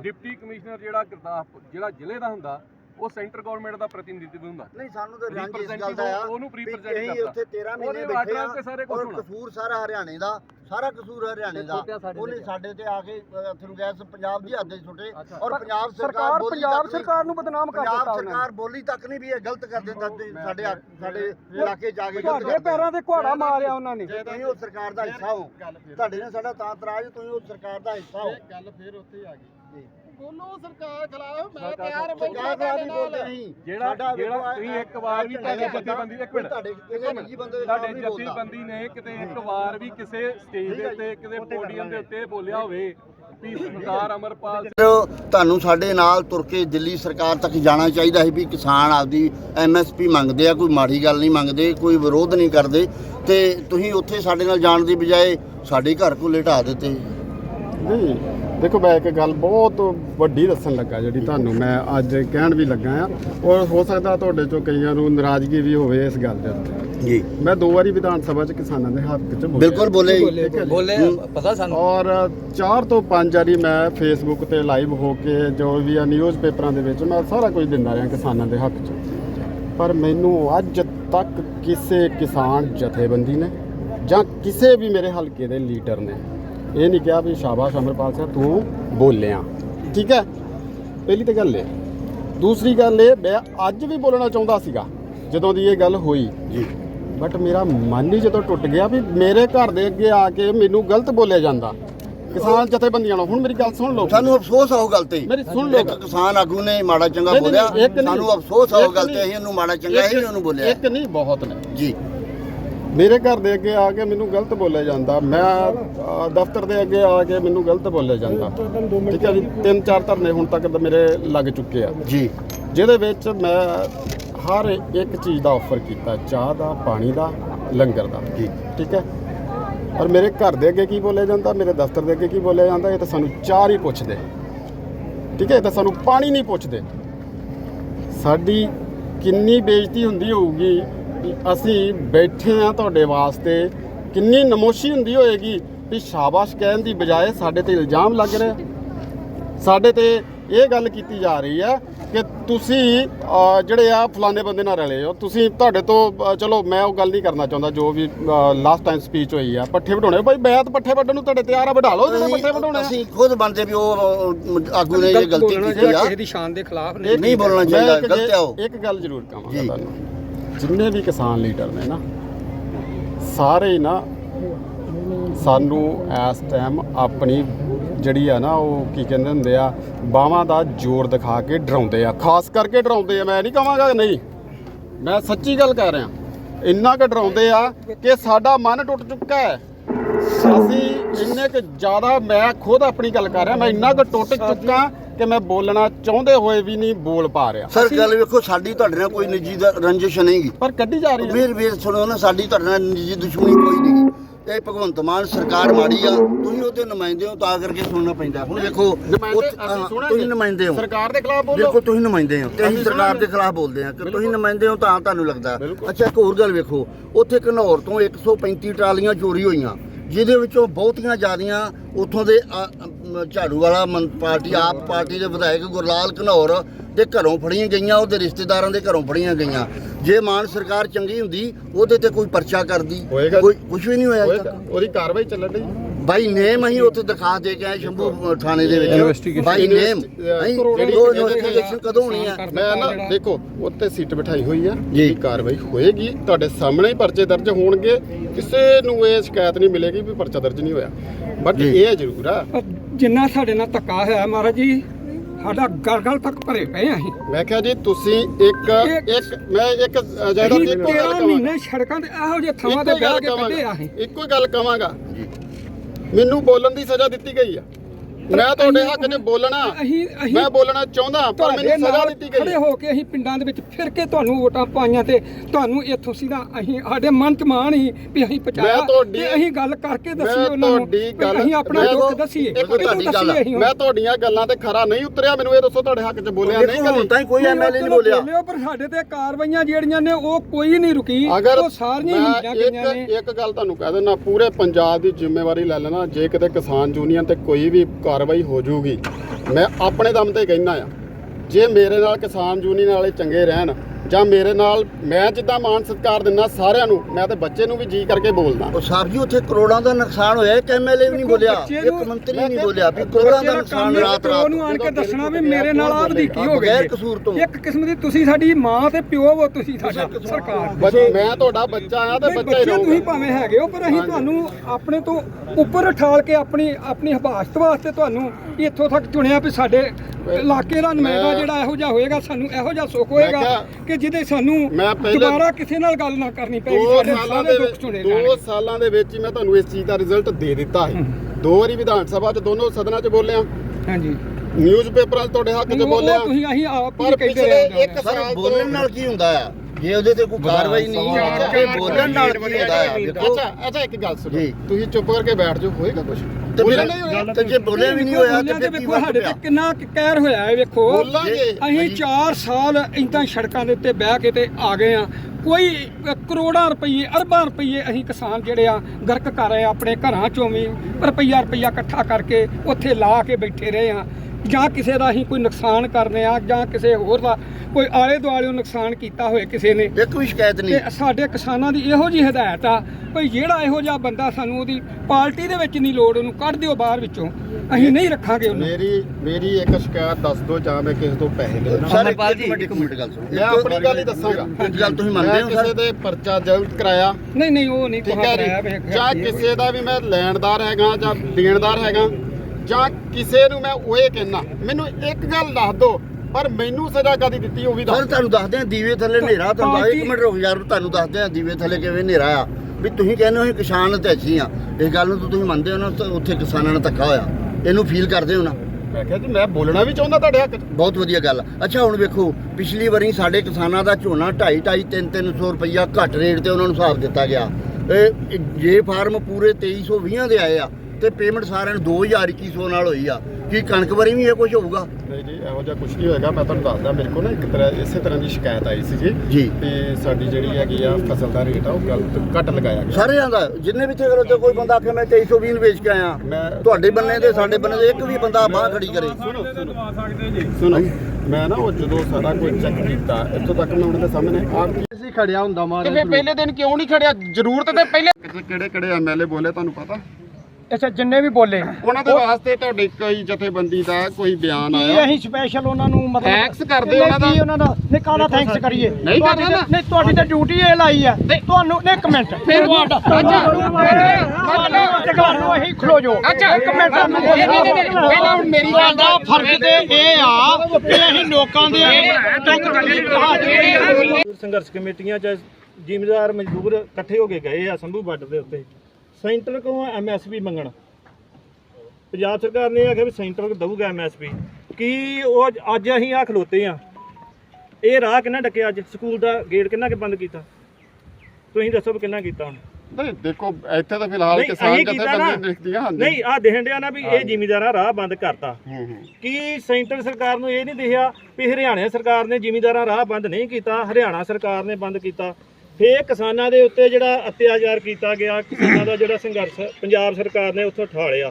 S6: ਡਿਪਟੀ ਕਮਿਸ਼ਨਰ ਜਿਹੜਾ ਗੁਰਦਾਸਪੁਰ ਜਿਹੜਾ ਜ਼ਿਲ੍ਹੇ ਦਾ ਹੁੰਦਾ ਉਹ ਸੈਂਟਰ ਗਵਰਨਮੈਂਟ ਦਾ ਪ੍ਰਤੀਨਿਧੀ ਹੁੰਦਾ।
S2: ਨਹੀਂ ਸਾਨੂੰ ਤਾਂ ਰੰਜ ਇਸ ਗੱਲ ਦਾ ਆ
S6: ਉਹਨੂੰ
S2: ਅਸੀਂ
S6: ਕਰਦਾ।
S2: ਉੱਥੇ 13 ਮਹੀਨੇ ਬੈਠੇ
S6: ਆਰਡਰਾਂ ਤੇ ਸਾਰੇ
S2: ਆ ਔਰ। ਕਸੂਰ ਸਾਰਾ ਹਰਿਆਣੇ ਦਾ ਸਾਰਾ ਕਸੂਰ ਹਰਿਆਣੇ ਦਾ। ਉਹਨੇ ਸਾਡੇ ਤੇ ਆ ਕੇ ਥਰੂ ਗੈਸ ਪੰਜਾਬ ਦੀ ਹੱਦ 'ਚ ਛੁੱਟੇ। ਔਰ ਪੰਜਾਬ ਸਰਕਾਰ ਬੋਲੀ ਪੰਜਾਬ ਸਰਕਾਰ ਨੂੰ ਬਦਨਾਮ ਕਰ ਦਿੱਤਾ ਪੰਜਾਬ ਸਰਕਾਰ ਬੋਲੀ ਤੱਕ ਨਹੀਂ ਵੀ ਇਹ ਗਲਤ ਕਰ ਦਿੰਦਾ ਸਾਡੇ ਸਾਡੇ ਇਲਾਕੇ ਆ ਕੇ ਤੁਹਾਡੇ ਪੈਰਾਂ ਤੇ ਘੋੜਾ ਮਾਰਿਆ ਉਹਨਾਂ ਨੇ। ਤੁਸੀਂ ਉਹ ਸਰਕਾਰ ਦਾ ਹਿੱਸਾ ਹੋ ਤੁਹਾਡੇ ਨਾਲ ਸਾਡਾ ਤਾਂ ਇਤਰਾਜ਼ ਤੁਸੀਂ ਉਹ ਸਰਕਾਰ ਦਾ ਹਿੱਸਾ ਹੋ।
S5: ਗੱਲ ਫਿਰ ਉੱਥੇ ਆ ਗਈ।
S3: ਬੋਲੋ ਸਰਕਾਰ ਖਿਲਾਫ ਮੈਂ
S2: ਸਰਕਾਰ ਖਿਲਾਫ। ਨਹੀਂ ਬੋਲਦੇ ਨਹੀਂ।
S6: ਜਿਹੜਾ
S2: ਸਾਡਾ
S6: ਜਿਹੜਾ
S2: ਵੇਖੋ,
S6: ਤੁਸੀਂ
S2: ਇਹ-
S6: ਇੱਕ ਵਾਰ ਵੀ
S2: ਇਹ
S6: ਤੁਹਾਡੇ
S2: ਝੰਡਾ
S6: ਜਥੇਬੰਦੀ ਇੱਕ ਮਿੰਟ
S2: ਤੁਹਾਡੇ ਕਿਸੇ ਨਿੱਜੀ ਬੰਦੇ ਦੇ
S6: ਤੁਹਾਡੇ
S2: ਖਿਲਾਫ ਨਹੀਂ ਬੋਲਦਾ।
S6: ਜਥੇਬੰਦੀ ਨੇ ਕਿਤੇ ਇੱਕ ਵਾਰ ਵੀ ਕਿਸੇ ਸਟੇਜ ਦੇ ਉੱਤੇ ਕਿਸੇ ਪੋਡੀਅਮ ਦੇ ਉੱਤੇ ਬੋਲਿਆ ਹੋਵੇ ਵੀ ਸਰਦਾਰ ਅਮਰਪਾਲ
S2: ਤੁਹਾਨੂੰ ਸਾਡੇ ਨਾਲ ਤੁਰ ਕੇ ਦਿੱਲੀ ਸਰਕਾਰ ਤੱਕ ਜਾਣਾ ਚਾਹੀਦਾ ਸੀ ਵੀ ਕਿਸਾਨ ਆਪਦੀ ਐਮਐਸਪੀ ਮੰਗਦੇ ਆ ਕੋਈ ਮਾੜੀ ਗੱਲ ਨਹੀਂ ਮੰਗਦੇ ਕੋਈ ਵਿਰੋਧ ਨਹੀਂ ਕਰਦੇ ਤੇ ਤੁਸੀਂ ਉੱਥੇ ਸਾਡੇ ਨਾਲ ਜਾਣ ਦੀ ਬਜਾਏ ਸਾਡੇ ਘਰ ਕੋਲ ਲਿਟਾ ਦਿੱਤੇ।
S5: ਨਹੀਂ ਦੇਖੋ ਮੈਂ ਇੱਕ ਗੱਲ ਬਹੁਤ ਵੱਡੀ ਦੱਸਣ ਲੱਗਾ ਜਿਹੜੀ ਤੁਹਾਨੂੰ ਮੈਂ ਅੱਜ ਕਹਿਣ ਵੀ ਲੱਗਾ ਆ ਔਰ ਹੋ ਸਕਦਾ ਤੁਹਾਡੇ ਚੋਂ ਕਈਆਂ ਨੂੰ ਨਾਰਾਜ਼ਗੀ ਵੀ ਹੋਵੇ ਇਸ ਗੱਲ ਦੇ ਉੱਤੇ।
S2: ਜੀ।
S5: ਮੈਂ ਦੋ ਵਾਰੀ ਵਿਧਾਨ ਸਭਾ 'ਚ ਕਿਸਾਨਾਂ ਦੇ ਹੱਕ 'ਚ ਬੋਲਿਆ।
S2: ਬਿਲਕੁਲ ਬੋਲੇ
S5: ਠੀਕ ਹੈ ਜੀ।
S4: ਬੋਲੇ ਪਤਾ ਸਾਨੂੰ।
S5: ਔਰ ਚਾਰ ਤੋਂ ਪੰਜ ਵਾਰੀ ਮੈਂ ਫੇਸਬੁੱਕ ਤੇ ਲਾਈਵ ਹੋ ਕੇ ਜੋ ਵੀ ਆ ਨਿਊਜ਼ ਪੇਪਰਾਂ ਦੇ ਵਿੱਚ ਮੈਂ ਸਾਰਾ ਕੁਝ ਦਿੰਦਾ ਰਿਹਾ ਕਿਸਾਨਾਂ ਦੇ ਹੱਕ 'ਚ। ਪਰ ਮੈਨੂੰ ਅੱਜ ਤੱਕ ਕਿਸੇ ਕਿਸਾਨ ਜਥੇਬੰਦੀ ਨੇ ਜਾਂ ਕਿਸੇ ਵੀ ਮੇਰੇ ਹਲਕੇ ਦੇ ਲੀਡਰ ਨੇ ਇਹ ਨਹੀਂ ਕਿਹਾ ਵੀ ਸ਼ਾਬਾਸ਼ ਅਮਰਪਾਲ ਸਿੰਘ ਤੂੰ ਬੋਲਿਆ। ਠੀਕ ਹੈ? ਪਹਿਲੀ ਤਾਂ ਗੱਲ ਇਹ। ਦੂਸਰੀ ਗੱਲ ਇਹ ਮੈਂ ਅੱਜ ਵੀ ਬੋਲਣਾ ਚਾਹੁੰਦਾ ਸੀਗਾ ਜਦੋਂ ਦੀ ਇਹ ਗੱਲ ਹੋਈ। ਜੀ। ਬਟ ਮੇਰਾ ਮਨ ਹੀ ਜਦੋਂ ਟੁੱਟ ਗਿਆ ਵੀ ਮੇਰੇ ਘਰ ਦੇ ਅੱਗੇ ਆ ਕੇ ਮੈਨੂੰ ਗਲਤ ਬੋਲਿਆ ਜਾਂਦਾ। ਕਿਸਾਨ ਜਥੇਬੰਦੀਆਂ ਨੂੰ ਹੁਣ ਮੇਰੀ ਗੱਲ ਸੁਣ ਲਓ।
S2: ਸਾਨੂੰ ਅਫਸੋਸ ਆਉ ਗੱਲ ਤੇ।
S5: ਮੇਰੀ ਸੁਣ ਲਓ।
S2: ਇੱਕ ਕਿਸਾਨ ਆਗੂ ਨੇ ਮਾੜਾ ਚੰਗਾ ਬੋਲਿਆ। ਸਾਨੂੰ ਅਫਸੋਸ ਆਉ ਗੱਲ ਤੇ। ਅਸੀਂ ਉਹਨੂੰ ਮਾੜਾ ਚੰਗਾ ਹੀ ਉਹਨੂੰ ਬੋਲਿਆ।
S5: ਇੱਕ ਨਹੀਂ ਬਹੁਤ ਨੇ।
S2: ਜੀ।
S5: ਮੇਰੇ ਘਰ ਦੇ ਅੱਗੇ ਆ ਕੇ ਮੈਨੂੰ ਗਲਤ ਬੋਲਿਆ ਜਾਂਦਾ। ਮੈਂ ਅ, ਦਫ਼ਤਰ ਦੇ ਅੱਗੇ ਆ ਕੇ ਮੈਨੂੰ ਗਲਤ ਬੋਲਿਆ ਜਾਂਦਾ। ਠੀਕ ਹੈ ਜੀ? ਤਿੰਨ ਚਾਰ ਧਰਨੇ ਹੁਣ ਤੱਕ ਤਾਂ ਮੇਰੇ ਲੱਗ ਚੁੱਕੇ ਆ।
S2: ਜੀ।
S5: ਜਿਹਦੇ ਵਿੱਚ ਮੈਂ ਹਰ ਇੱਕ ਚੀਜ਼ ਦਾ ਆਫਰ ਕੀਤਾ। ਚਾਹ ਦਾ ਪਾਣੀ ਦਾ ਲੰਗਰ ਦਾ।
S2: ਜੀ।
S5: ਠੀਕ ਹੈ? ਔਰ ਮੇਰੇ ਘਰ ਦੇ ਅੱਗੇ ਕੀ ਬੋਲਿਆ ਜਾਂਦਾ? ਮੇਰੇ ਦਫ਼ਤਰ ਦੇ ਅੱਗੇ ਕੀ ਬੋਲਿਆ ਜਾਂਦਾ? ਇਹ ਤਾਂ ਸਾਨੂੰ ਚਾਹ ਹੀ ਪੁੱਛਦੇ। ਠੀਕ ਹੈ? ਇਹ ਤਾਂ ਸਾਨੂੰ ਪਾਣੀ ਨਹੀਂ ਪੁੱਛਦੇ। ਸਾਡੀ ਕਿੰਨੀ ਬੇਇੱਜ਼ਤੀ ਹੁੰਦੀ ਹੋਊਗੀ ਵੀ ਅਸੀਂ ਬੈਠੇ ਆ ਤੁਹਾਡੇ ਵਾਸਤੇ। ਕਿੰਨੀ ਨਮੋਸ਼ੀ ਹੁੰਦੀ ਹੋਏਗੀ ਵੀ ਸ਼ਾਬਾਸ਼ ਕਹਿਣ ਦੀ ਬਜਾਏ ਸਾਡੇ ਤੇ ਇਲਜ਼ਾਮ ਲੱਗ ਰਿਹਾ। ਸਾਡੇ ਤੇ ਇਹ ਗੱਲ ਕੀਤੀ ਜਾ ਰਹੀ ਹੈ ਕਿ ਤੁਸੀਂ ਜਿਹੜੇ ਆ ਫਲਾਣੇ ਬੰਦੇ ਨਾਲ ਰਲੇ ਹੋ ਤੁਸੀਂ ਤੁਹਾਡੇ ਤੋਂ ਚਲੋ ਮੈਂ ਉਹ ਗੱਲ ਨਹੀਂ ਕਰਨਾ ਚਾਹੁੰਦਾ ਜੋ ਵੀ ਲਾਸਟ ਟਾਈਮ ਸਪੀਚ ਹੋਈ ਆ। ਪੱਠੇ ਵਢਾਉਣੇ ਭਾਈ ਮੈਂ ਤਾਂ ਪੱਠੇ ਵੱਢਣ ਨੂੰ ਤੁਹਾਡੇ ਤਿਆਰ ਆ ਵਢਾ ਲਓ ਜਿਹੜੇ ਪੱਠੇ ਵਢਾਉਣੇ
S2: ਅਸੀਂ ਖੁਦ ਮੰਨਦੇ ਵੀ ਉਹ ਆਗੂ ਨੇ ਇਹ ਗਲਤੀ ਕੀਤੀ ਆ।
S4: ਦੀ ਸ਼ਾਨ ਦੇ ਖਿਲਾਫ
S5: ਇੱਕ-
S2: ਨਹੀਂ। ਬੋਲਣਾ ਚਾਹੀਦਾ, ਗਲਤ ਆ ਉਹ।
S5: ਇੱਕ ਗੱਲ ਜ਼ਰੂਰ ਕਹਾਂਗਾ। ਤੁਹਾਨੂੰ। ਜਿੰਨੇ ਵੀ ਕਿਸਾਨ ਲੀਡਰ ਨੇ ਨਾ, ਸਾਰੇ ਨਾ ਸਾਨੂੰ ਇਸ ਟਾਈਮ ਆਪਣੀ ਜਿਹੜੀ ਆ ਨਾ, ਉਹ ਕੀ ਕਹਿੰਦੇ ਹੁੰਦੇ ਆ, ਬਾਹਾਂ ਦਾ ਜ਼ੋਰ ਦਿਖਾ ਕੇ ਡਰਾਉਂਦੇ ਆ। ਖਾਸ ਕਰਕੇ ਡਰਾਉਂਦੇ ਆ, ਮੈਂ ਨਹੀਂ ਕਹਾਂਗਾ ਨਹੀਂ। ਮੈਂ ਸੱਚੀ ਗੱਲ ਕਹਿ ਰਿਹਾ। ਇੰਨਾ ਕੁ ਡਰਾਉਂਦੇ ਆ ਕਿ ਸਾਡਾ ਮਨ ਟੁੱਟ ਚੁੱਕਾ ਹੈ। ਅਸੀਂ ਇੰਨੇ ਕੁ ਜ਼ਿਆਦਾ, ਮੈਂ ਖੁਦ ਆਪਣੀ ਗੱਲ ਕਰ ਰਿਹਾ, ਮੈਂ ਇੰਨਾ ਕੁ ਟੁੱਟ ਚੁੱਕਾ ਕਿ ਮੈਂ ਬੋਲਣਾ ਚਾਹੁੰਦੇ ਹੋਏ ਵੀ ਨਹੀਂ ਬੋਲ ਪਾ ਰਿਹਾ।
S2: ਸਰ ਗੱਲ ਵੇਖੋ ਸਾਡੀ ਤੁਹਾਡੇ ਨਾਲ ਕੋਈ ਨਿੱਜੀ ਦਾ ਰੰਜਿਸ਼ ਨਹੀਂਗੀ
S5: ਪਰ ਕੱਢੀ ਜਾ ਰਹੀ ਹੈ।
S2: ਵੀਰ ਵੀਰ ਸੁਣੋ ਨਾ ਸਾਡੀ ਤੁਹਾਡੇ ਨਾਲ ਨਿੱਜੀ ਦੁਸ਼ਮਣੀ ਕੋਈ ਨਹੀਂ ਇਹ ਭਗਵੰਤ ਮਾਨ ਸਰਕਾਰ ਮਾੜੀ ਆ ਤੁਸੀਂ ਉਹਦੇ ਨੁਮਾਇੰਦੇ ਹੋ ਤਾਂ ਕਰਕੇ ਸੁਣਨਾ ਪੈਂਦਾ। ਹੁਣ ਵੇਖੋ
S5: ਨੁਮਾਇੰਦੇ
S2: ਉੱਥੇ-
S5: ਅਸੀਂ
S2: ਹਾਂ,
S5: ਸੁਣਾਂਗੇ।
S2: ਤੁਸੀਂ ਨੁਮਾਇੰਦੇ ਹੋ।
S5: ਸਰਕਾਰ ਦੇ ਖਿਲਾਫ ਬੋਲੋ।
S2: ਦੇਖੋ ਤੁਸੀਂ ਨੁਮਾਇੰਦੇ ਹੋ। ਤੇ ਅਸੀਂ ਸਰਕਾਰ ਦੇ। ਖਿਲਾਫ ਬੋਲਦੇ ਹਾਂ। ਕਿ ਤੁਸੀਂ ਨੁਮਾਇੰਦੇ ਹੋ ਤਾਂ ਤੁਹਾਨੂੰ ਲੱਗਦਾ।
S5: ਬਿਲਕੁਲ।
S2: ਅੱਛਾ ਇੱਕ ਹੋਰ ਗੱਲ ਵੇਖੋ। ਉੱਥੇ ਘਨੌਰ ਤੋਂ 135 ਟਰਾਲੀਆਂ ਚੋਰੀ ਹੋਈਆਂ ਜਿਹਦੇ ਵਿੱਚੋਂ ਬਹੁਤੀਆਂ ਜ਼ਿਆਦੀਆਂ ਉੱਥੋਂ ਦੇ ਅ, ਝਾੜੂ ਵਾਲਾ ਮਨ- ਪਾਰਟੀ ਆਪ ਪਾਰਟੀ ਦੇ ਵਿਧਾਇਕ ਗੁਰਲਾਲ ਘਨੌਰ ਦੇ ਘਰੋਂ ਫੜੀਆਂ ਗਈਆਂ ਉਹਦੇ ਰਿਸ਼ਤੇਦਾਰਾਂ ਦੇ ਘਰੋਂ ਫੜੀਆਂ ਗਈਆਂ ਜੇ ਮਾਨ ਸਰਕਾਰ ਚੰਗੀ ਹੁੰਦੀ ਉਹਦੇ ਤੇ ਕੋਈ ਪਰਚਾ ਕਰਦੀ
S5: ਹੋਏਗਾ।
S2: ਕੋਈ ਕੁਝ ਵੀ ਨਹੀਂ ਹੋਇਆ ਅਜੇ
S5: ਹੋਏਗਾ।
S2: ਤੱਕ
S5: ਉਹਦੀ ਕਾਰਵਾਈ ਚੱਲਣ ਦੀ
S2: ਬਾਈ ਨੇਮ ਅਸੀਂ ਉੱਥੇ ਦਿਖਾ ਦੇ ਕੇ ਆਏ ਸ਼ੰਭੂ ਅ, ਥਾਣੇ ਦੇ ਵਿੱਚ
S5: Investigation।
S2: ਬਾਈ ਨੇਮ
S5: ਜਿਹੜੀ-
S2: ਉਹ ਇਨਵੈਸਟੀਗੇਸ਼ਨ ਕਦੋਂ ਹੋਣੀ ਆ
S5: ਮੈਂ ਨਾ ਦੇਖੋ ਉੱਤੇ ਸੀਟ ਬਿਠਾਈ ਹੋਈ ਆ
S2: ਜੀ।
S5: ਜੀ ਕਾਰਵਾਈ ਹੋਏਗੀ ਤੁਹਾਡੇ ਸਾਹਮਣੇ ਹੀ ਪਰਚੇ ਦਰਜ ਹੋਣਗੇ ਕਿਸੇ ਨੂੰ ਇਹ ਸ਼ਿਕਾਇਤ ਨਹੀਂ ਮਿਲੇਗੀ ਵੀ ਪਰਚਾ ਦਰਜ ਨਹੀਂ ਹੋਇਆ ਬਟ
S2: ਜੀ।
S5: ਇਹ ਜ਼ਰੂਰ ਆ
S7: ਜਿੰਨਾ ਸਾਡੇ ਨਾਲ ਧੱਕਾ ਹੋਇਆ ਮਹਾਰਾਜ ਜੀ ਸਾਡਾ ਗਲ ਗਲ ਤੱਕ ਭਰੇ ਪਏ ਆ ਅਸੀਂ।
S5: ਮੈਂ ਕਿਹਾ ਜੀ ਤੁਸੀਂ ਇੱਕ ਇੱਕ ਮੈਂ ਇੱਕ ਜਿਹੜਾ
S7: 13
S5: ਕਹਾਂਗਾ
S7: ਮਹੀਨੇ ਸੜਕਾਂ ਤੇ ਇਹੋ ਜਿਹੇ ਥਾਵਾਂ ਤੇ ਬਹਿ ਕੇ ਕੱਢੇ ਆ ਅਸੀਂ।
S5: ਇੱਕੋ ਗੱਲ ਕਵਾਂਗਾ। ਮੈਨੂੰ ਬੋਲਣ ਦੀ ਸਜ਼ਾ ਦਿੱਤੀ ਗਈ ਆ। ਮੈਂ ਤੁਹਾਡੇ ਹੱਕ 'ਚ ਬੋਲਣਾ।
S7: ਅਸੀਂ ਅਸੀਂ
S5: ਮੈਂ ਬੋਲਣਾ ਚਾਹੁੰਦਾ ਪਰ
S7: ਤੁਹਾਡੇ
S5: ਮੈਨੂੰ ਸਜ਼ਾ
S7: ਨਾਲ
S5: ਦਿੱਤੀ ਗਈ।
S7: ਖੜੇ। ਹੋ ਕੇ ਅਸੀਂ ਪਿੰਡਾਂ ਦੇ ਵਿੱਚ ਫਿਰ ਕੇ ਤੁਹਾਨੂੰ ਵੋਟਾਂ ਪਾਈਆਂ ਤੇ ਤੁਹਾਨੂੰ ਇੱਥੋਂ ਸਿੱਧਾ ਅਸੀਂ ਸਾਡੇ ਮਨ ਚ ਮਾਣ ਸੀ ਵੀ ਅਸੀਂ ਪਹੁੰਚਾਇਆ।
S5: ਮੈਂ ਤੁਹਾਡੀ-
S7: ਤੇ ਅਸੀਂ ਗੱਲ ਕਰਕੇ ਦੱਸੀ
S5: ਮੈਂ
S7: ਉਹਨਾਂ ਨੂੰ
S5: ਤੁਹਾਡੀ
S7: ਵੀ
S5: ਗੱਲ-
S7: ਅਸੀਂ ਆਪਣਾ
S5: ਮੈਂ-
S7: ਦੁੱਖ ਦੱਸੀਏ।
S2: ਦੇਖੋ ਤੁਹਾਡੀ ਗੱਲ
S7: ਦੱਸੀਏ ਅਸੀਂ ਹੁਣ?
S5: ਮੈਂ ਤੁਹਾਡੀਆਂ ਗੱਲਾਂ ਤੇ ਖਰਾ ਨਹੀਂ ਉਤਰਿਆ ਮੈਨੂੰ ਇਹ ਦੱਸੋ ਤੁਹਾਡੇ ਹੱਕ 'ਚ ਬੋਲਿਆ ਨਹੀਂ
S2: ਦੇਖੋ ਹੁਣ
S5: ਕਦੀ।
S2: ਤਾਂ ਹੀ ਕੋਈ
S7: ਨਹੀਂ,
S2: ਐਮਐਲਏ ਨਹੀਂ
S7: ਚਲੋ
S2: ਬੋਲਿਆ।
S7: ਬੋਲਿਓ, ਪਰ ਸਾਡੇ ਤੇ ਕਾਰਵਾਈਆਂ ਜਿਹੜੀਆਂ ਨੇ ਉਹ ਕੋਈ ਨਹੀਂ ਰੁਕੀ।
S5: ਅਗਰ
S7: ਉਹ ਸਾਰੀਆਂ
S5: ਮੈਂ
S7: ਹੁੰਦੀਆਂ ਗਈਆਂ ਨੇ।
S5: ਇੱਕ ਇੱਕ ਗੱਲ ਤੁਹਾਨੂੰ ਕਹਿ ਦਿੰਦਾ ਪੂਰੇ ਪੰਜਾਬ ਦੀ ਜ਼ਿੰਮੇਵਾਰੀ ਲੈ ਲੈਣਾ। ਜੇ ਕਿਤੇ ਕਿਸਾਨ ਯੂਨੀਅਨ ਤੇ ਕੋਈ ਵੀ ਕਾਰਵਾਈ ਹੋ ਜਾਊਗੀ। ਮੈਂ ਆਪਣੇ ਦਮ ਤੇ ਕਹਿਣਾ ਆ, ਜੇ ਮੇਰੇ ਨਾਲ ਕਿਸਾਨ ਯੂਨੀਅਨ ਵਾਲੇ ਚੰਗੇ ਰਹਿਣ ਜਾਂ ਮੇਰੇ ਨਾਲ ਮੈਂ ਜਿੱਦਾਂ ਮਾਨ ਸਤਿਕਾਰ ਦਿੰਦਾ ਸਾਰਿਆਂ ਨੂੰ ਮੈਂ ਤੇ ਬੱਚੇ ਨੂੰ ਵੀ ਜੀ ਕਰਕੇ ਬੋਲਦਾ।
S2: ਉਹ ਸਾਹਿਬ ਜੀ ਉੱਥੇ ਕਰੋੜਾਂ ਦਾ ਨੁਕਸਾਨ ਹੋਇਆ ਇੱਕ ਐਮਐਲਏ ਵੀ ਨਹੀਂ ਬੋਲਿਆ ਇੱਕ ਮੰਤਰੀ ਨਹੀਂ ਬੋਲਿਆ ਵੀ ਕਰੋੜਾਂ ਦਾ ਨੁਕਸਾਨ ਰਾਤ ਰਾਤ
S7: ਨੂੰ। ਆਣ ਕੇ ਦੱਸਣਾ ਵੀ ਮੇਰੇ ਨਾਲ ਆਹ ਵਧੀਕੀ ਹੋ ਗਈ
S2: ਬਗੈਰ। ਕਸੂਰ ਤੋਂ।
S7: ਇੱਕ ਕਿਸਮ ਦੀ ਤੁਸੀਂ ਸਾਡੀ ਮਾਂ ਤੇ ਪਿਓ ਹੋ ਤੁਸੀਂ ਸਾਡਾ ਸਰਕਾਰ।
S5: ਮੈਂ ਤੁਹਾਡਾ ਬੱਚਾ ਆ ਤੇ ਬੱਚਾ ਹੀ
S7: ਤੁਸੀਂ ਭਾਵੇਂ ਹੈਗੇ ਹੋ ਪਰ ਅਸੀਂ ਤੁਹਾਨੂੰ ਆਪਣੇ ਤੋਂ ਉੱਪਰ ਉਠਾਲ ਕੇ ਆਪਣੀ ਆਪਣੀ ਹਬਾਸਤ ਵਾਸਤੇ ਤੁਹਾਨੂੰ ਇੱਥੋਂ ਤੱਕ ਚੁਣਿਆ ਵੀ ਸਾਡੇ ਇਲਾਕੇ ਦਾ ਨੁਮਾਇੰਦਾ ਜਿਹੜਾ ਇਹੋ ਜਿਹਾ ਹੋਏਗਾ ਸਾਨੂੰ ਇਹੋ ਜਿਹਾ ਸੁੱਖ ਹੋਏਗਾ ਕਿ ਜਿਹਦੇ ਸਾਨੂੰ
S5: ਮੈਂ ਪਹਿਲੇ-
S7: ਦੁਬਾਰਾ ਕਿਸੇ ਨਾਲ ਗੱਲ ਨਾ ਕਰਨੀ ਪਏਗੀ
S5: ਦੋ
S7: ਸਾਡੇ
S5: ਸਾਲਾਂ
S7: ਸਾਰੇ
S5: ਦੇ
S7: ਦੁੱਖ ਸੁਣੇ
S5: ਦੋ
S7: ਜਾਣਗੇ।
S5: ਸਾਲਾਂ ਦੇ ਵਿੱਚ ਹੀ ਮੈਂ ਤੁਹਾਨੂੰ ਇਸ ਚੀਜ਼ ਦਾ ਰਿਜ਼ਲਟ ਦੇ ਦਿੱਤਾ ਹੈ। ਦੋ ਵਾਰੀ ਵਿਧਾਨ ਸਭਾ 'ਚ ਦੋਨੋਂ ਸਦਨਾਂ 'ਚ ਬੋਲਿਆ।
S7: ਹਾਂਜੀ।
S5: ਨਿਊਜ਼ ਪੇਪਰਾਂ 'ਚ ਤੁਹਾਡੇ ਹੱਕ 'ਚ
S7: ਉਹ
S5: ਬੋਲਿਆ।
S7: ਤੁਸੀਂ ਅਸੀਂ ਆਪ ਹੀ
S5: ਪਰ
S7: ਕਹਿੰਦੇ
S5: ਪਿਛਲੇ
S7: ਰਹੇ
S5: ਇੱਕ
S2: ਸਰ
S5: ਸਾਲ
S2: ਬੋਲਣ ਨਾਲ ਕੀ ਹੁੰਦਾ ਆ ਜੇ ਉਹਦੇ ਤੇ ਕੋਈ ਕਾਰਵਾਈ ਨਹੀਂ ਹੈ ਤੇ ਬੋਲਣ ਨਾਲ ਕੀ ਹੁੰਦਾ ਆ ਦੇਖੋ
S5: ਅੱਛਾ ਅੱਛਾ ਇੱਕ ਗੱਲ ਸੁਣੋ।
S2: ਜੀ।
S5: ਤੁਸੀਂ ਚੁੱਪ ਕਰਕੇ ਬੈਠ ਜਾਓ ਹੋਏਗਾ ਕੁਝ
S2: ਤੇ
S5: ਬੋਲਿਆ
S2: ਫਿਰ
S5: ਨਹੀਂ ਹੋਇਆ।
S2: ਤੇ ਜੇ ਬੋਲਿਆ ਵੀ ਨਹੀਂ ਹੋਇਆ ਤੇ
S4: ਬੋਲਿਆ
S2: ਫਿਰ
S4: ਤੇ
S2: ਕੀ
S4: ਵੇਖੋ ਸਾਡੇ
S2: ਫ਼ਰਕ
S4: ਤੇ
S2: ਪਿਆ
S4: ਕਿੰਨਾ ਕੁ ਕਹਿਰ ਹੋਇਆ ਹੈ ਵੇਖੋ। ਅਸੀਂ 4 ਸਾਲ ਇਦਾਂ ਸੜਕਾਂ ਦੇ ਉੱਤੇ ਬਹਿ ਕੇ ਤੇ ਆ ਗਏ ਆ ਕੋਈ ਕਰੋੜਾਂ ਰੁਪਏ ਅਰਬਾਂ ਰੁਪਏ ਅਸੀਂ ਕਿਸਾਨ ਜਿਹੜੇ ਆ ਗਰਕ ਕਰ ਰਹੇ ਆ ਆਪਣੇ ਘਰਾਂ ਚੋਂ ਵੀ ਰੁਪਈਆ ਰੁਪਈਆ ਇਕੱਠਾ ਕਰਕੇ ਉੱਥੇ ਲਾ ਕੇ ਬੈਠੇ ਰਹੇ ਆ ਜਾਂ ਕਿਸੇ ਦਾ ਅਸੀਂ ਕੋਈ ਨੁਕਸਾਨ ਕਰਨੇ ਆ ਜਾਂ ਕਿਸੇ ਹੋਰ ਦਾ ਕੋਈ ਆਲੇ ਦੁਆਲੇ ਨੁਕਸਾਨ ਕੀਤਾ ਹੋਏ ਕਿਸੇ ਨੇ।
S2: ਇੱਕ ਵੀ ਸ਼ਿਕਾਇਤ ਨਹੀਂ।
S4: ਤੇ ਸਾਡੇ ਕਿਸਾਨਾਂ ਦੀ ਇਹੋ ਜੀ ਹਦਾਇਤ ਆ ਕੋਈ ਜਿਹੜਾ ਇਹੋ ਜਿਹਾ ਬੰਦਾ ਸਾਨੂੰ ਉਹਦੀ ਪਾਰਟੀ ਦੇ ਵਿੱਚ ਨਹੀਂ ਲੋੜ ਉਹਨੂੰ ਕੱਢ ਦਿਓ ਬਾਹਰ ਵਿੱਚੋਂ। ਅਸੀਂ ਨਹੀਂ ਰੱਖਾਂਗੇ ਉਹਨੂੰ।
S5: ਮੇਰੀ ਮੇਰੀ ਇੱਕ ਸ਼ਿਕਾਇਤ ਦੱਸ ਦਿਓ ਜਾਂ ਮੈਂ ਕਿਸੇ ਤੋਂ ਪੈਸੇ ਲੈਣਾ।
S2: ਸਰ ਇੱਕ ਮਿੰਟ ਇੱਕ ਮਿੰਟ ਗੱਲ ਸੁਣੋ।
S5: ਮੈਂ ਆਪਣੀ ਗੱਲ ਹੀ ਦੱਸਾਂਗਾ
S2: ਇੱਕ ਗੱਲ ਤੁਸੀਂ ਮੰਨਦੇ ਹੋ?
S5: ਕਿਸੇ ਦੇ ਪਰਚਾ ਜਲਦ ਕਰਾਇਆ।
S4: ਨਹੀਂ ਨਹੀਂ ਉਹ ਨਹੀਂ
S5: ਠੀਕ ਹੈ ਜੀ। ਜਾਂ ਕਿਸੇ ਦਾ ਵੀ ਮੈਂ ਲੈਣਦਾਰ ਹੈਗਾ ਜਾਂ ਦੇਣਦਾਰ ਹੈਗਾ ਜਾਂ ਕਿਸੇ ਨੂੰ ਮੈਂ ਉਹ ਕਹਿਣਾ ਮੈਨੂੰ ਇੱਕ ਗੱਲ ਦੱਸ ਦਿਓ ਪਰ ਮੈਨੂੰ ਸਜ਼ਾ ਕਦੀ ਦਿੱਤੀ ਉਹ ਵੀ
S2: ਸਰ
S5: ਦੱਸ ਦਿਓ।
S2: ਤੁਹਾਨੂੰ ਦੱਸਦੇ ਆ ਦੀਵੇ ਥੱਲੇ ਹਨੇਰਾ ਤੁਹਾਨੂੰ ਇੱਕ ਮਿੰਟ ਰੁਕ ਯਾਰ ਤੁਹਾਨੂੰ ਦੱਸਦੇ ਆ ਦੀਵੇ ਥੱਲੇ ਕਿਵੇਂ ਹਨੇਰਾ ਆ। ਵੀ ਤੁਸੀਂ ਕਹਿੰਦੇ ਹੋ ਅਸੀਂ ਕਿਸਾਨ ਅਤਿਆਚੀ ਆ ਇਸ ਗੱਲ ਨੂੰ ਤਾਂ ਤੁਸੀਂ ਮੰਨਦੇ ਹੋ ਨਾ ਤਾਂ ਉੱਥੇ ਕਿਸਾਨਾਂ ਨਾਲ ਧੱਕਾ ਹੋਇਆ। ਇਹਨੂੰ ਫੀਲ ਕਰਦੇ ਹੋ ਨਾ।
S5: ਮੈਂ ਕਿਹਾ ਜੀ ਮੈਂ ਬੋਲਣਾ ਵੀ ਚਾਹੁੰਦਾ ਤੁਹਾਡੇ ਹੱਕ 'ਚ।
S2: ਬਹੁਤ ਵਧੀਆ ਗੱਲ ਆ। ਅੱਛਾ ਹੁਣ ਵੇਖੋ ਪਿਛਲੀ ਵਾਰੀ ਸਾਡੇ ਕਿਸਾਨਾਂ ਦਾ ਝੋਨਾ 2.5 2.5 3 300 ਰੁਪਈਆ ਘੱਟ ਰੇਟ ਤੇ ਉਹਨਾਂ ਨੂੰ ਹਿਸਾਬ ਦਿੱਤਾ ਗਿਆ। ਇਹ ਜੇ ਫਾਰਮ ਪੂਰੇ 2320 ਦੇ ਆਏ ਆ ਤੇ ਪੇਮੈਂਟ ਸਾਰਿਆਂ ਨੂੰ 2000 2100 ਨਾਲ ਹੋਈ ਆ। ਕੀ ਕਣਕ ਵਾਰੀ ਵੀ ਇਹ ਕੁਝ ਹੋਊਗਾ?
S5: ਨਹੀਂ ਜੀ ਇਹੋ ਜਿਹਾ ਕੁਝ ਨਹੀਂ ਹੋਏਗਾ। ਮੈਂ ਤੁਹਾਨੂੰ ਦੱਸਦਾ ਮੇਰੇ ਕੋਲ ਨਾ ਇੱਕ ਤਰ੍ਹਾਂ ਇਸੇ ਤਰ੍ਹਾਂ ਦੀ ਸ਼ਿਕਾਇਤ ਆਈ ਸੀ ਜੀ। ਤੇ ਸਾਡੀ ਜਿਹੜੀ ਹੈਗੀ ਆ ਫਸਲ ਦਾ ਰੇਟ ਆ ਉਹ ਗਲਤ ਘੱਟ ਲਗਾਇਆ ਗਿਆ।
S2: ਸਾਰਿਆਂ ਦਾ? ਜਿੰਨੇ ਵੀ ਇੱਥੇ ਕਰੋ ਤੇ ਕੋਈ ਬੰਦਾ ਆਖੇ ਮੈਂ 2320 ਨੂੰ ਵੇਚ ਕੇ ਆਇਆ।
S5: ਮੈਂ
S2: ਤੁਹਾਡੇ ਬੰਨੇ ਦੇ ਸਾਡੇ ਬੰਨੇ ਦੇ ਇੱਕ ਵੀ ਬੰਦਾ ਬਾਹ ਖੜੀ ਕਰੇ।
S5: ਸੁਣੋ ਸੁਣੋ। ਸੁਣੋ। ਮੈਂ ਨਾ ਉਹ ਜਦੋਂ ਸਾਰਾ ਕੁਝ ਚੈੱਕ ਕੀਤਾ ਇੱਥੋਂ ਤੱਕ ਮੈਂ ਉਹਨਾਂ ਦੇ ਸਾਹਮਣੇ ਆਪ ਸੀ ਖੜਿਆ ਹੁੰਦਾ ਮਾਰੇ ਤੇ ਪਹਿਲੇ ਦਿਨ ਕਿਉਂ ਨਹੀਂ ਖੜਿਆ? ਜ਼ਰੂਰਤ ਤੇ ਪਹਿਲੇ ਕਿਹੜੇ ਕਿਹੜੇ ਐਮਐਲਏ ਬੋਲੇ ਤੁਹਾਨੂੰ ਪਤਾ?
S4: ਅੱਛਾ ਜਿੰਨੇ ਵੀ ਬੋਲੇ।
S5: ਉਹਨਾਂ ਦੇ ਵਾਸਤੇ ਤੁਹਾਡੇ ਕੋਈ ਜਥੇਬੰਦੀ ਦਾ ਕੋਈ ਬਿਆਨ
S4: ਕੀ
S5: ਆਇਆ?
S4: ਅਸੀਂ ਸਪੈਸ਼ਲ ਉਹਨਾਂ ਨੂੰ ਮਤਲਬ
S5: Thanks ਕਰਦੇ ਉਹਨਾਂ ਦਾ?
S4: ਕੀ ਉਹਨਾਂ ਦਾ? ਨਹੀਂ ਕਾਹਦਾ ਥੈਂਕਸ ਕਰੀਏ?
S5: ਨਹੀਂ
S4: ਤੁਹਾਡੀ ਤਾਂ- ਨਹੀਂ ਤੁਹਾਡੀ ਤਾਂ ਡਿਊਟੀ ਇਹ ਲਾਈ ਆ। ਤੁਹਾਨੂੰ ਨਹੀਂ, ਇੱਕ ਮਿੰਟ। ਫਿਰ ਤੁਹਾਡਾ ਤੁਹਾਨੂੰ ਅਸੀਂ ਖਲੋ ਜੋ ਅੱਛਾ। ਇੱਕ ਮਿੰਟ। ਪਹਿਲਾਂ ਹੁਣ ਮੇਰੀ ਗੱਲ ਦਾ ਫ਼ਰਕ ਤੇ ਇਹ ਆ ਕਿ ਅਸੀਂ ਲੋਕਾਂ ਦੇ
S8: ਸੰਘਰਸ਼ ਕਮੇਟੀਆਂ ਚ ਜ਼ਿਮੀਦਾਰ ਮਜ਼ਦੂਰ ਇਕੱਠੇ ਹੋ ਕੇ ਗਏ ਆ ਸੰਭੂ ਬਾਰਡਰ ਦੇ ਉੱਤੇ। ਸੈਂਟਰ ਕੋਲੋਂ ਐਮਐਸਪੀ ਮੰਗਣ। ਪੰਜਾਬ ਸਰਕਾਰ ਨੇ ਆਖਿਆ ਵੀ ਸੈਂਟਰ ਦਊਗਾ ਐਮਐਸਪੀ। ਕੀ ਉਹ ਅੱਜ ਅਸੀਂ ਆ ਖਲੋਤੇ ਆ? ਇਹ ਰਾਹ ਕਿੰਨਾ ਡੱਕਿਆ ਅੱਜ? ਸਕੂਲ ਦਾ ਗੇਟ ਕਿੰਨਾ ਕਿ ਬੰਦ ਕੀਤਾ? ਤੁਸੀਂ ਦੱਸੋ ਵੀ ਕਿੰਨਾ ਕੀਤਾ ਹੁਣ?
S5: ਨਹੀਂ ਦੇਖੋ ਇੱਥੇ ਤਾਂ ਫਿਲਹਾਲ ਕਿਸਾਨ। ਜਥੇਬੰਦੀਆਂ ਦੇਖਦੀਆਂ ਹਨ।
S8: ਨਹੀਂ ਆ ਦੇਖਣ ਡਿਆ ਨਾ ਵੀ ਇਹ ਜ਼ਿਮੀਦਾਰਾਂ ਰਾਹ ਬੰਦ ਕਰਤਾ।
S5: ਹੂੰ ਹੂੰ।
S8: ਕੀ ਸੈਂਟਰ ਸਰਕਾਰ ਨੂੰ ਇਹ ਨਹੀਂ ਦਿਖਿਆ ਵੀ ਹਰਿਆਣਾ ਸਰਕਾਰ ਨੇ ਜ਼ਿਮੀਂਦਾਰਾਂ ਰਾਹ ਬੰਦ ਨਹੀਂ ਕੀਤਾ ਹਰਿਆਣਾ ਸਰਕਾਰ ਨੇ ਬੰਦ ਕੀਤਾ? ਫੇਰ ਕਿਸਾਨਾਂ ਦੇ ਉੱਤੇ ਜਿਹੜਾ ਅਤਿਆਚਾਰ ਕੀਤਾ ਗਿਆ ਕਿਸਾਨਾਂ ਦਾ ਜਿਹੜਾ ਸੰਘਰਸ਼ ਪੰਜਾਬ ਸਰਕਾਰ ਨੇ ਉੱਥੋਂ ਠਾਲਿਆ।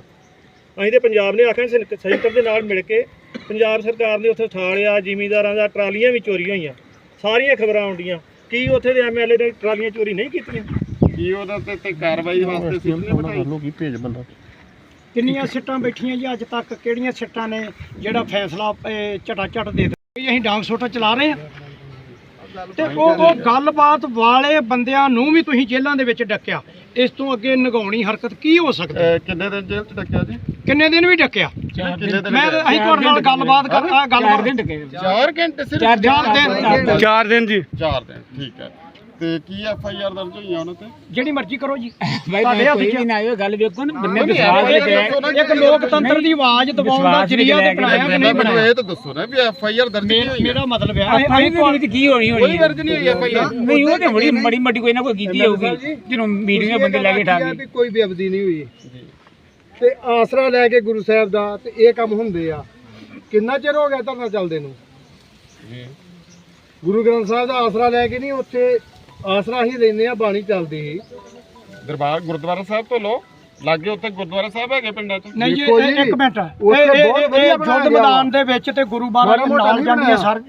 S8: ਅਸੀਂ ਤੇ ਪੰਜਾਬ ਨੇ ਆਖਿਆ ਸੈਂ- ਸੈਂਟਰ ਦੇ ਨਾਲ ਮਿਲ ਕੇ ਪੰਜਾਬ ਸਰਕਾਰ ਨੇ ਉੱਥੇ ਠਾਲਿਆ ਜ਼ਿਮੀਂਦਾਰਾਂ ਦਾ ਟਰਾਲੀਆਂ ਵੀ ਚੋਰੀ ਹੋਈਆਂ ਸਾਰੀਆਂ ਖਬਰਾਂ ਆਉਂਦੀਆਂ। ਕੀ ਉੱਥੇ ਦੇ ਐਮਐਲਏ ਨੇ ਟਰਾਲੀਆਂ ਚੋਰੀ ਨਹੀਂ ਕੀਤੀਆਂ?
S5: ਕੀ ਉਹਦੇ ਤੇ ਤੇ ਕਾਰਵਾਈ ਵਾਸਤੇ ਸਿੱਖ ਨਹੀਂ ਬਿਠਾਈ
S4: ਕਿੰਨੀਆਂ ਸਿੱਟਾਂ ਬੈਠੀਆਂ ਜੀ ਅੱਜ ਤੱਕ ਕਿਹੜੀਆਂ ਸਿੱਟਾਂ ਨੇ ਜਿਹੜਾ ਫੈਸਲਾ ਝਟਾ ਝਟ ਦੇ ਦਿੱਤਾ? ਅਸੀਂ ਡਾਂਗ ਸੋਟਾ ਚਲਾ ਰਹੇ ਹਾਂ। ਤੇ ਉਹ ਉਹ ਗੱਲਬਾਤ ਵਾਲੇ ਬੰਦਿਆਂ ਨੂੰ ਵੀ ਤੁਸੀਂ ਜੇਲ੍ਹਾਂ ਦੇ ਵਿੱਚ ਡੱਕਿਆ। ਇਸ ਤੋਂ ਅੱਗੇ ਨਗਾਉਣੀ ਹਰਕਤ ਕੀ ਹੋ ਸਕਦੀ?
S5: ਕਿੰਨੇ ਦਿਨ ਜੇਲ੍ਹ ਚ ਡੱਕਿਆ ਜੀ?
S4: ਕਿੰਨੇ ਦਿਨ ਵੀ ਡੱਕਿਆ? ਮੈਂ ਅਸੀਂ ਤੁਹਾਡੇ ਨਾਲ ਗੱਲਬਾਤ ਕਰਦਾ ਗੱਲਬਾਤ
S5: 4 ਘੰਟੇ ਸਿਰਫ?
S4: ਚਾਰ ਦਿਨ
S8: ਚਾਰ ਦਿਨ। ਜੀ।
S5: 4 ਦਿਨ ਠੀਕ ਹੈ। ਤੇ ਕੀ ਐਫ ਆਈ ਆਰ ਦਰਜ ਹੋਈਆਂ ਉਹਨਾਂ ਤੇ?
S4: ਜਿਹੜੀ ਮਰਜ਼ੀ ਕਰੋ ਜੀ।
S9: ਮੈਂ
S4: ਹੱਥ 'ਚ
S9: ਵੀ ਨਾ ਆਇਓ ਗੱਲ ਵੇਖੋ ਨਾ ਬੰਨੇ
S5: ਨਹੀਂ,
S9: ਵਿਸ਼ਵਾਸ ਦੇ
S5: ਨਾ
S4: ਇੱਕ ਲੋਕਤੰਤਰ ਦੀ ਆਵਾਜ਼ ਦਬਾਉਣ ਦਾ ਜਰੀਆ ਤੇ
S9: ਕੇ
S4: ਬਣਾਇਆ ਕਿ ਨਹੀਂ
S5: ਮੈਨੂੰ
S4: ਬਣਾਇਆ।
S5: ਇਹ ਤਾਂ ਦੱਸੋ ਨਾ ਵੀ ਐਫ ਆਈ ਆਰ ਦਰਜ ਨਹੀਂ ਹੋਈ
S4: ਮੇਰਾ ਮਤਲਬ ਹੈ
S9: ਆਪਾਂ
S4: ਅਸੀਂ
S9: ਇਹਦੇ ਵਿੱਚ ਕੀ ਹੋਣੀ ਹੋਣੀ
S5: ਕੋਈ ਦਰਜ ਨਹੀਂ ਹੋਈ ਐਫ ਆਈ ਆਰ।
S9: ਨਹੀਂ ਉਹ ਤੇ ਬੜੀ ਮੜੀ ਮੜੀ ਕੋਈ ਨਾ ਕੋਈ ਕੀਤੀ ਹੋਊਗੀ। ਜਿਹਨੂੰ ਦੇ ਬੰਦੇ ਲੈ ਕੇ ਠਾ ਗਏ
S10: ਕੋਈ ਬੇਅਬਦੀ ਨਹੀਂ ਹੋਈ। ਤੇ ਆਸਰਾ ਲੈ ਕੇ ਗੁਰੂ ਸਾਹਿਬ ਦਾ ਤੇ ਇਹ ਕੰਮ ਹੁੰਦੇ ਆ। ਕਿੰਨਾ ਚਿਰ ਹੋ ਗਿਆ ਧਰਨਾ ਚੱਲਦੇ ਨੂੰ? ਗੁਰੂ ਗ੍ਰੰਥ ਸਾਹਿਬ ਦਾ ਆਸਰਾ ਲੈ ਕੇ ਨਹੀਂ ਉੱਥੇ ਆਸਰਾ ਹੀ ਲੈਂਦੇ ਆ ਬਾਣੀ ਚੱਲਦੀ
S5: ਦਰਬਾਰ ਗੁਰਦੁਆਰਾ ਸਾਹਿਬ ਤੋਂ ਲੋ ਲਾਗੇ ਉੱਥੇ ਗੁਰਦੁਆਰਾ ਸਾਹਿਬ ਹੈਗੇ ਪਿੰਡਾਂ ਚ?
S4: ਨਹੀਂ ਇਹ- ਇੱਕ ਮਿੰਟ।
S10: ਉੱਥੇ ਬਹੁਤ ਵਧੀਆ ਗਿਆ
S4: ਮੈਦਾਨ ਦੇ ਵਿੱਚ ਤੇ ਗੁਰੂ
S10: ਮੋਟਾ
S4: ਨਾਲ ਜਾਂਦੀ। ਸਰ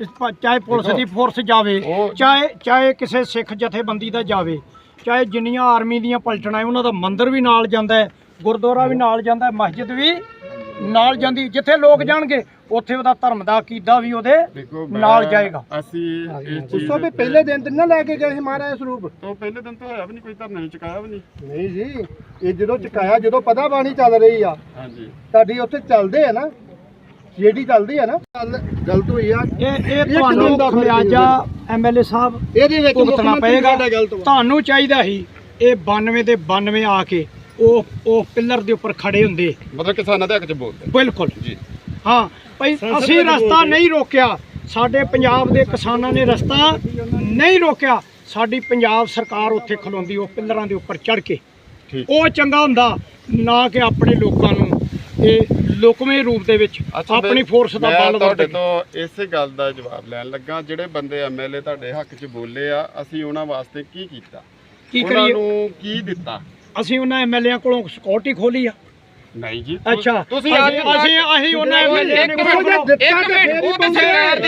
S4: ਚਾਹੇ ਪੁਲਿਸ ਦੀ ਫੋਰਸ ਜਾਵੇ ਚਾਹੇ ਚਾਹੇ ਕਿਸੇ ਸਿੱਖ ਜਥੇਬੰਦੀ ਦਾ ਜਾਵੇ ਚਾਹੇ ਜਿੰਨੀਆਂ ਆਰਮੀ ਦੀਆਂ ਪਲਟਣਾ ਹੈ ਉਹਨਾਂ ਦਾ ਮੰਦਿਰ ਵੀ ਨਾਲ ਜਾਂਦਾ ਹੈ। ਗੁਰਦੁਆਰਾ ਵੀ ਨਾਲ ਜਾਂਦਾ ਹੈ ਮਸਜਿਦ ਵੀ ਨਾਲ ਜਾਂਦੀ ਜਿੱਥੇ ਲੋਕ ਜਾਣਗੇ ਉੱਥੇ ਉਹਦਾ ਧਰਮ ਦਾ ਅਕੀਦਾ ਵੀ ਉਹਦੇ ਨਾਲ ਜਾਏਗਾ।
S5: ਅਸੀਂ ਇਹ ਚੀਜ਼
S10: ਉਸੋਂ ਵੀ ਪਹਿਲੇ ਦਿਨ ਤੇ ਨਾ ਲੈ ਕੇ ਗਏ ਸੀ ਮਹਾਰਾਜ ਸਰੂਪ।
S5: ਤੋਂ ਪਹਿਲੇ ਦਿਨ ਤੋਂ ਹੋਇਆ ਵੀ ਨਹੀਂ ਕੋਈ ਧਰਨਾ ਨਹੀਂ ਚੁਕਾਇਆ ਵੀ ਨਹੀਂ।
S10: ਨਹੀਂ ਜੀ ਇਹ ਜਦੋਂ ਚੁਕਾਇਆ ਜਦੋਂ ਪਤਾ ਬਾਣੀ ਚੱਲ ਰਹੀ ਆ।
S5: ਹਾਂਜੀ।
S10: ਤੁਹਾਡੀ ਉੱਥੇ ਚੱਲਦੇ ਆ ਨਾ ਜਿਹੜੀ ਚੱਲਦੀ ਆ ਨਾ ਗੱਲ ਗਲਤ ਹੋਈ ਆ।
S4: ਇਹ ਇਹ ਤੁਹਾਨੂੰ ਖਮਿਆਜਾ ਐਮਐਲਏ ਸਾਹਿਬ
S10: ਇਹਦੇ ਵਿੱਚ
S4: ਭੁਗਤਣਾ ਪਏਗਾ। ਤੁਹਾਨੂੰ ਚਾਹੀਦਾ ਸੀ ਇਹ 92 ਦੇ 92 ਆ ਕੇ ਉਹ ਉਹ ਪਿੱਲਰ ਦੇ ਉੱਪਰ ਖੜੇ ਹੁੰਦੇ।
S5: ਮਤਲਬ ਕਿਸਾਨਾਂ ਦੇ ਹੱਕ ਚ ਬੋਲਦੇ
S4: ਬਿਲਕੁਲ।
S5: ਜੀ।
S4: ਹਾਂ ਭਾਈ ਅਸੀਂ ਰਸਤਾ ਨਹੀਂ ਰੋਕਿਆ। ਸਾਡੇ ਪੰਜਾਬ ਦੇ ਕਿਸਾਨਾਂ ਨੇ ਰਸਤਾ ਨਹੀਂ ਰੋਕਿਆ। ਸਾਡੀ ਪੰਜਾਬ ਸਰਕਾਰ ਉੱਥੇ ਖਲੋਂਦੀ ਉਹ ਪਿੱਲਰਾਂ ਦੇ ਉੱਪਰ ਚੜ ਕੇ।
S5: ਠੀਕ।
S4: ਉਹ ਚੰਗਾ ਹੁੰਦਾ ਨਾ ਕਿ ਆਪਣੇ ਲੋਕਾਂ ਨੂੰ। ਇਹ ਲੋਕਮੇ ਰੂਪ ਦੇ ਵਿੱਚ ਆਪਣੀ ਫੋਰਸ ਦਾ ਬਲ
S5: ਤੁਹਾਡੇ
S4: ਵਰਤ
S5: ਤੋਂ ਇਸੇ ਗੱਲ ਦਾ ਜਵਾਬ ਲੈਣ ਲੱਗਾ। ਜਿਹੜੇ ਬੰਦੇ ਐਮਐਲਏ ਤੁਹਾਡੇ ਹੱਕ 'ਚ ਬੋਲੇ ਆ ਅਸੀਂ ਉਹਨਾਂ ਵਾਸਤੇ ਕੀ ਕੀਤਾ?
S4: ਕੀ
S5: ਉਹਨਾਂ ਨੂੰ ਕੀ ਦਿੱਤਾ?
S4: ਅਸੀਂ ਉਹਨਾਂ ਐਮਐਲਏ ਕੋਲੋਂ ਸਿਕਿਉਰਿਟੀ ਖੋਲੀ ਆ।
S5: ਨਹੀਂ ਜੀ। ਤੁ-
S4: ਅੱਛਾ
S5: ਤੁਸੀਂ
S4: ਅਸੀਂ ਅਸੀਂ ਅਸੀਂ ਉਹਨਾਂ ਐਮਐਲਏ ਨੇ ਦਿੱਤਾ ਤੇ ਫੇਰ ਹੀ ਬੰਦੇ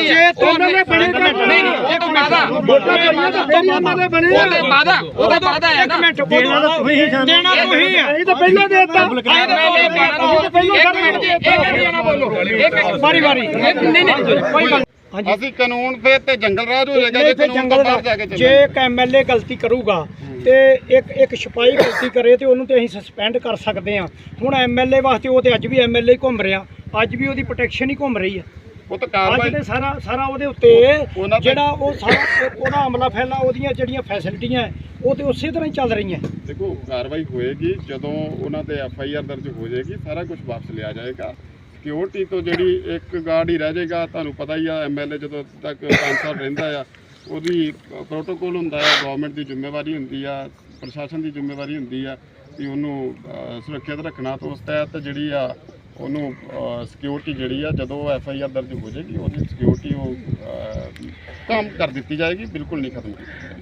S4: ਜੇ ਉਹਨਾਂ ਨੇ ਬਣੇ ਤਾਂ ਨਹੀਂ ਨਹੀਂ ਇੱਕ ਮਿੰਟ ਵੋਟਾਂ ਪਈਆਂ ਤਾਂ ਫੇਰ ਹੀ ਉਹਨਾਂ ਦੇ ਬਣੇ ਆ।
S9: ਵਾਦਾ ਉਹਦਾ ਵਾਦਾ ਹੈ ਨਾ।
S4: ਇੱਕ ਮਿੰਟ ਦੇਣਾ ਤਾਂ ਤੁਸੀਂ ਦੇਣਾ ਤੁਸੀਂ ਆ। ਅਸੀਂ ਤਾਂ ਪਹਿਲਾਂ ਦੇ ਦਿੱਤਾ।
S9: ਐਮਐਲਏ ਕਹਿਣਾ
S4: ਪਹਿਲਾਂ
S9: ਇੱਕ ਮਿੰਟ ਜੀ ਇੱਕ ਮਿੰਟ ਨਾ ਬੋਲੋ। ਇੱਕ ਇੱਕ
S4: ਵਾਰੀ ਵਾਰੀ।
S9: ਨਹੀਂ ਨਹੀਂ।
S4: ਕੋਈ ਗੱਲ
S5: ਅਸੀਂ ਕਾਨੂੰਨ ਤੇ ਤੇ ਜੰਗਲ ਰਾਜ ਹੋ ਜਾਏਗਾ ਜੇ ਕਾਨੂੰਨ ਤੋਂ ਬਾਹਰ ਜਾ ਕੇ
S4: ਜੇ ਇੱਕ ਐਮਐਲਏ ਗਲਤੀ ਕਰੂਗਾ ਤੇ ਇੱਕ ਇੱਕ ਸਿਪਾਹੀ ਗਲਤੀ ਕਰੇ ਤੇ ਉਹਨੂੰ ਤੇ ਅਸੀਂ ਸਸਪੈਂਡ ਕਰ ਸਕਦੇ ਹਾਂ। ਹੁਣ ਐਮਐਲਏ ਵਾਸਤੇ ਉਹ ਤੇ ਅੱਜ ਵੀ ਐਮਐਲਏ ਘੁੰਮ ਰਿਹਾ ਅੱਜ ਵੀ ਉਹਦੀ ਪ੍ਰੋਟੈਕਸ਼ਨ ਹੀ ਘੁੰਮ ਰਹੀ ਹੈ।
S5: ਉਹ ਤਾਂ
S4: ਅੱਜ
S5: ਕਾਰਵਾਈ
S4: ਤੇ ਸਾਰਾ ਸਾਰਾ ਉਹਦੇ ਉੱਤੇ
S5: ਉਹਨਾਂ ਤੇ-
S4: ਜਿਹੜਾ ਉਹ ਸਾਰਾ ਉਹਦਾ ਅਮਲਾ ਫੈਲਾ ਉਹਦੀਆਂ ਜਿਹੜੀਆਂ ਫੈਸਿਲਿਟੀਆਂ ਹੈ, ਉਹ ਤੇ ਉਸੇ ਤਰ੍ਹਾਂ ਹੀ ਚੱਲ ਰਹੀਆਂ।
S5: ਦੇਖੋ ਕਾਰਵਾਈ ਹੋਏਗੀ ਜਦੋਂ ਉਹਨਾਂ ਤੇ ਐਫ ਆਈ ਆਰ ਦਰਜ ਹੋ ਜਾਏਗੀ ਸਾਰਾ ਕੁਝ ਵਾਪਸ ਲਿਆ ਜਾਏਗਾ। ਸਿਕਿਉਰਿਟੀ ਤੋਂ ਜਿਹੜੀ ਇੱਕ ਗਾਰਡ ਹੀ ਰਹਿ ਜਾਏਗਾ, ਤੁਹਾਨੂੰ ਪਤਾ ਹੀ ਆ ਐਮਐਲਏ ਜਦੋਂ ਤੱਕ 5 ਸਾਲ ਰਹਿੰਦਾ ਆ, ਉਹਦੀ ਪ੍ਰੋਟੋਕੋਲ ਹੁੰਦਾ ਆ ਗਵਰਨਮੈਂਟ ਦੀ ਜ਼ਿੰਮੇਵਾਰੀ ਹੁੰਦੀ ਆ, ਪ੍ਰਸ਼ਾਸਨ ਦੀ ਜ਼ਿੰਮੇਵਾਰੀ ਹੁੰਦੀ ਆ ਕਿ ਉਹਨੂੰ ਸੁਰੱਖਿਅਤ ਰੱਖਣਾ ਤੋਂ ਉਸ ਤਹਿਤ ਜਿਹੜੀ ਆ, ਉਹਨੂੰ ਸਿਕਿਉਰਿਟੀ ਜਿਹੜੀ ਆ, ਜਦੋਂ ਐਫ ਆਈ ਆਰ ਦਰਜ ਹੋ ਜਾਏਗੀ, ਉਹਦੀ ਸਿਕਿਉਰਿਟੀ ਉਹ ਕੰਮ ਕਰ ਦਿੱਤੀ ਜਾਏਗੀ, ਬਿਲਕੁਲ ਨਹੀਂ ਖਤਮ ਕੀਤੀ ਜਾਏਗੀ।